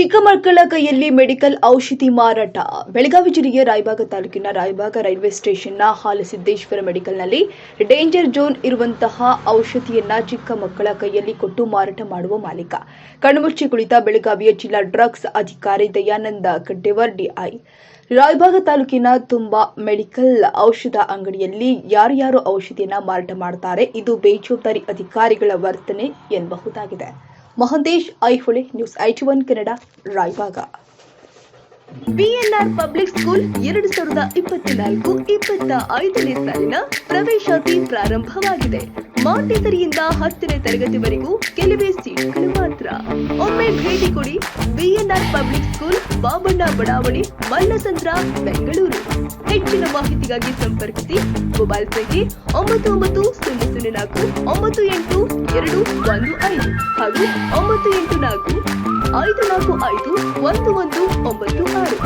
ಚಿಕ್ಕ ಮಕ್ಕಳ ಕೈಯಲ್ಲಿ ಮೆಡಿಕಲ್ ಔಷಧಿ ಮಾರಾಟ. ಬೆಳಗಾವಿ ಜಿಲ್ಲೆಯ ರಾಯಬಾಗ ತಾಲೂಕಿನ ರಾಯಬಾಗ ರೈಲ್ವೆ ಸ್ಟೇಷನ್ನ ಹಾಲಸಿದ್ದೇಶ್ವರ ಮೆಡಿಕಲ್ನಲ್ಲಿ ಡೇಂಜರ್ ಝೋನ್ ಇರುವಂತಹ ಔಷಧಿಯನ್ನ ಚಿಕ್ಕ ಮಕ್ಕಳ ಕೈಯಲ್ಲಿ ಕೊಟ್ಟು ಮಾರಾಟ ಮಾಡುವ ಮಾಲೀಕ. ಕಣ್ಮುಚ್ಚಿ ಕುಳಿತ ಬೆಳಗಾವಿಯ ಜಿಲ್ಲಾ ಡ್ರಗ್ಸ್ ಅಧಿಕಾರಿ ದಯಾನಂದ ಕಡ್ಡೆವರ್, ಡಿಐ. ರಾಯಬಾಗ ತಾಲೂಕಿನ ತುಂಬಾ ಮೆಡಿಕಲ್ ಔಷಧ ಅಂಗಡಿಯಲ್ಲಿ ಯಾರ್ಯಾರು ಔಷಧಿಯನ್ನ ಮಾರಾಟ ಮಾಡುತ್ತಾರೆ ಇದು ಬೇಜವಾಬ್ದಾರಿ ಅಧಿಕಾರಿಗಳ ವರ್ತನೆ ಎನ್ನಬಹುದಾಗಿದೆ. Mahantesh Aihole news IT one Kannada, Raibag. BNR public school ಎರಡು ಸಾವಿರದ ಇಪ್ಪತ್ನಾಲ್ಕು ಇಪ್ಪತ್ತ ಐದನೇ ಸಾಲಿನ ಪ್ರವೇಶಾತಿ ಪ್ರಾರಂಭವಾಗಿದೆ. ಮಾಂಟೇಸರಿಯಿಂದ ಹತ್ತನೇ ತರಗತಿವರೆಗೂ ಕೆಲವೇ ಸೀಟ್ಗಳು ಮಾತ್ರ. ಒಮ್ಮೆ ಭೇಟಿ ಕೊಡಿ ಬಿಎನ್ಆರ್ ಪಬ್ಲಿಕ್ ಸ್ಕೂಲ್ ಬಾಬಣ್ಣ ಬಡಾವಣೆ, ಮಲ್ಲಸಂದ್ರ, ಬೆಂಗಳೂರು. ಹೆಚ್ಚಿನ ಮಾಹಿತಿಗಾಗಿ ಸಂಪರ್ಕಿಸಿ. ಮೊಬೈಲ್ ಸಂಖ್ಯೆ ಒಂಬತ್ತು ಒಂಬತ್ತು ಸೊನ್ನೆ ಸೊನ್ನೆ ನಾಲ್ಕು ಒಂಬತ್ತು ಎಂಟು ಎರಡು ಒಂದು ಐದು ಹಾಗೂ ಒಂಬತ್ತು ಎಂಟು ನಾಲ್ಕು ಐದು ನಾಲ್ಕು ಐದು ಒಂದು ಒಂದು ಒಂಬತ್ತು ಆರು.